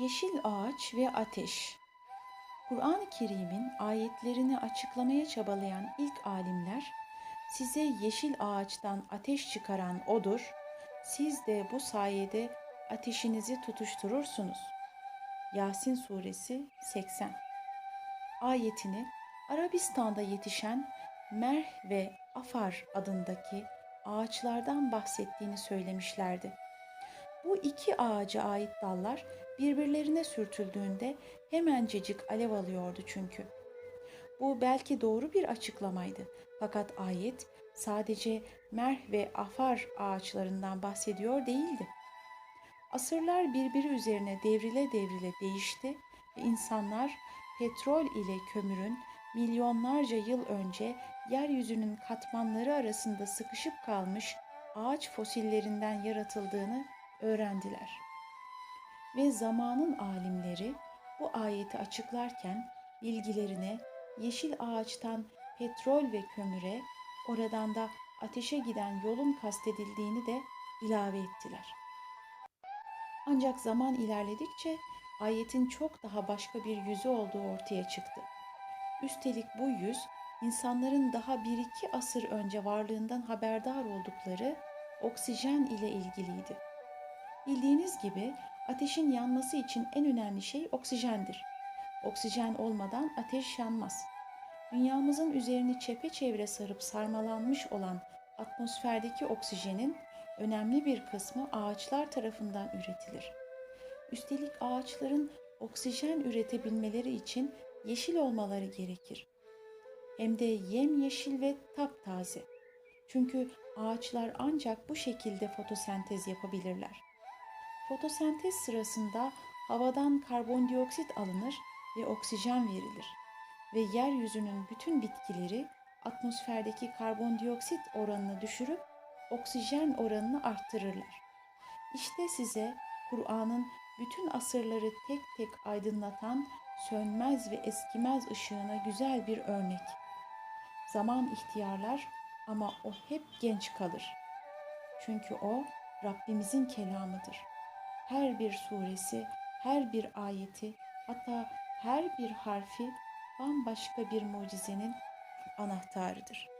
Yeşil ağaç ve ateş. Kur'an-ı Kerim'in ayetlerini açıklamaya çabalayan ilk alimler, size yeşil ağaçtan ateş çıkaran odur, siz de bu sayede ateşinizi tutuşturursunuz. Yasin Suresi 80 Ayetini Arabistan'da yetişen Merh ve Afar adındaki ağaçlardan bahsettiğini söylemişlerdi. Bu iki ağaca ait dallar birbirlerine sürtüldüğünde hemencecik alev alıyordu çünkü. Bu belki doğru bir açıklamaydı. Fakat ayet sadece merh ve afar ağaçlarından bahsediyor değildi. Asırlar birbiri üzerine devrile devrile değişti ve insanlar petrol ile kömürün milyonlarca yıl önce yeryüzünün katmanları arasında sıkışıp kalmış ağaç fosillerinden yaratıldığını öğrendiler. Ve zamanın alimleri bu ayeti açıklarken bilgilerine yeşil ağaçtan petrol ve kömüre, oradan da ateşe giden yolun kastedildiğini de ilave ettiler. Ancak zaman ilerledikçe ayetin çok daha başka bir yüzü olduğu ortaya çıktı. Üstelik bu yüz insanların daha bir iki asır önce varlığından haberdar oldukları oksijen ile ilgiliydi. Bildiğiniz gibi ateşin yanması için en önemli şey oksijendir. Oksijen olmadan ateş yanmaz. Dünyamızın üzerini çepeçevre sarıp sarmalanmış olan atmosferdeki oksijenin önemli bir kısmı ağaçlar tarafından üretilir. Üstelik ağaçların oksijen üretebilmeleri için yeşil olmaları gerekir. Hem de yemyeşil ve taptaze. Çünkü ağaçlar ancak bu şekilde fotosentez yapabilirler. Fotosentez sırasında havadan karbondioksit alınır ve oksijen verilir ve yeryüzünün bütün bitkileri atmosferdeki karbondioksit oranını düşürüp oksijen oranını arttırırlar. İşte size Kur'an'ın bütün asırları tek tek aydınlatan sönmez ve eskimez ışığına güzel bir örnek. Zaman ihtiyarlar ama o hep genç kalır. Çünkü o Rabbimizin kelamıdır. Her bir suresi, her bir ayeti, hatta her bir harfi bambaşka bir mucizenin anahtarıdır.''